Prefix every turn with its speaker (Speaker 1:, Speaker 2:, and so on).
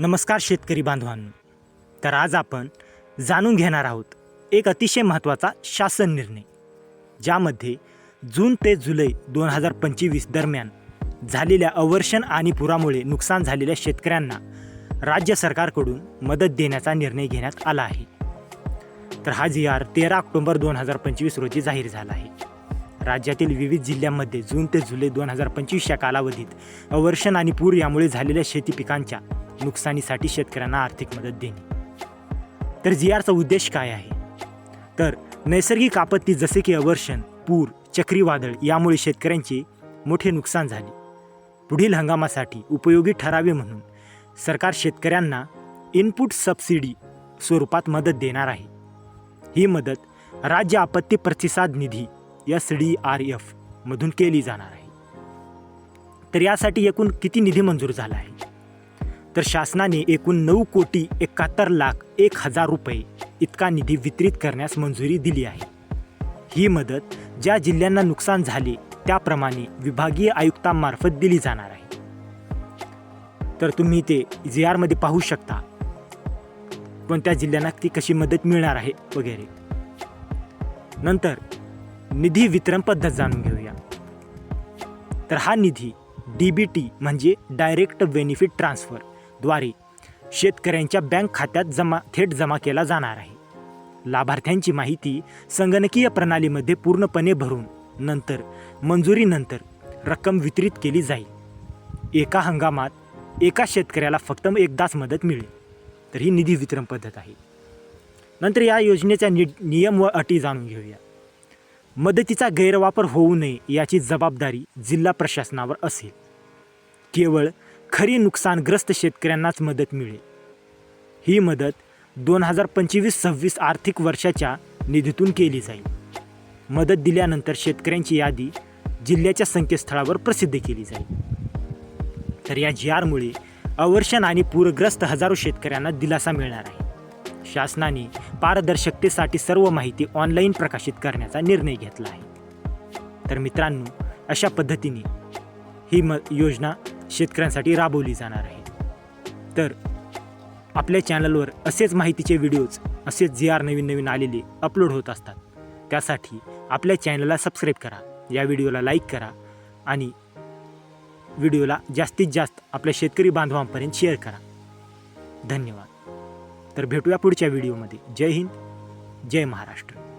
Speaker 1: नमस्कार शेतकरी बांधवांनो. तर आज आपण जाणून घेणार आहोत एक अतिशय महत्त्वाचा शासन निर्णय ज्यामध्ये जून ते जुलै दोन हजार पंचवीस दरम्यान झालेल्या अवर्षण आणि पुरामुळे नुकसान झालेल्या शेतकऱ्यांना राज्य सरकारकडून मदत देण्याचा निर्णय घेण्यात आला आहे. तर हा जी आर तेरा ऑक्टोबर दोन हजार पंचवीस रोजी जाहीर झाला आहे. राज्यातील विविध जिल्ह्यांमध्ये जून ते जुलै दोन हजार पंचवीसच्या कालावधीत अवर्षण आणि पूर यामुळे झालेल्या शेती पिकांच्या नुकसानीसाठी शेतकऱ्यांना आर्थिक मदत देणे. तर जी आरचा उद्देश काय आहे? तर नैसर्गिक आपत्ती जसे की अवर्षण पूर चक्रीवादळ यामुळे शेतकऱ्यांचे मोठे नुकसान झाले. पुढील हंगामासाठी उपयोगी ठरावे म्हणून सरकार शेतकऱ्यांना इनपुट सबसिडी स्वरूपात मदत देणार आहे. ही मदत राज्य आपत्ती प्रतिसाद निधी एस डी आर एफ मधून केली जाणार आहे. तर यासाठी एकूण किती निधी मंजूर झाला आहे? तर शासनाने एकूण नऊ कोटी एकाहत्तर लाख एक हजार रुपये इतका निधी वितरित करण्यास मंजुरी दिली आहे. ही मदत ज्या जिल्ह्यांना नुकसान झाले त्याप्रमाणे विभागीय आयुक्तांमार्फत दिली जाणार आहे. तर तुम्ही ते जे आरमध्ये पाहू शकता कोणत्या जिल्ह्यांना ती कशी मदत मिळणार आहे वगैरे. नंतर निधी वितरण पद्धत जाणून घेऊया. तर हा निधी डी बी टी म्हणजे डायरेक्ट बेनिफिट ट्रान्सफर द्वारे शेतकऱ्यांच्या बँक खात्यात जमा थेट जमा केला जाणार आहे. लाभार्थ्यांची माहिती संगणकीय प्रणालीमध्ये पूर्णपणे भरून नंतर मंजुरीनंतर रक्कम वितरित केली जाईल. एका हंगामात एका शेतकऱ्याला फक्त एकदाच मदत मिळेल. तर ही निधी वितरण पद्धत आहे. नंतर या योजनेच्या नि नियम व अटी जाणून घेऊया. मदतीचा गैरवापर होऊ नये याची जबाबदारी जिल्हा प्रशासनावर असेल. केवळ खरी नुकसानग्रस्त शेतकऱ्यांनाच मदत मिळेल. ही मदत दोन हजार पंचवीस सव्वीस आर्थिक वर्षाच्या निधीतून केली जाईल. मदत दिल्यानंतर शेतकऱ्यांची यादी जिल्ह्याच्या संकेतस्थळावर प्रसिद्ध केली जाईल. तर या जी आरमुळे अवर्षण आणि पूरग्रस्त हजारो शेतकऱ्यांना दिलासा मिळणार आहे. शासनाने पारदर्शकतेसाठी सर्व माहिती ऑनलाईन प्रकाशित करण्याचा निर्णय घेतला आहे. तर मित्रांनो अशा पद्धतीने ही म योजना शेतकऱ्यांसाठी राबवली जाणार आहे. तर आपल्या चॅनलवर असेच माहितीचे व्हिडिओज असेच जे आर नवीन नवीन आलेले अपलोड होत असतात. त्यासाठी आपल्या चॅनलला सबस्क्राईब करा या व्हिडिओला लाईक करा आणि व्हिडिओला जास्तीत जास्त आपल्या शेतकरी बांधवांपर्यंत शेअर करा. धन्यवाद. तर भेटूया पुढच्या व्हिडिओमध्ये. जय हिंद जय महाराष्ट्र.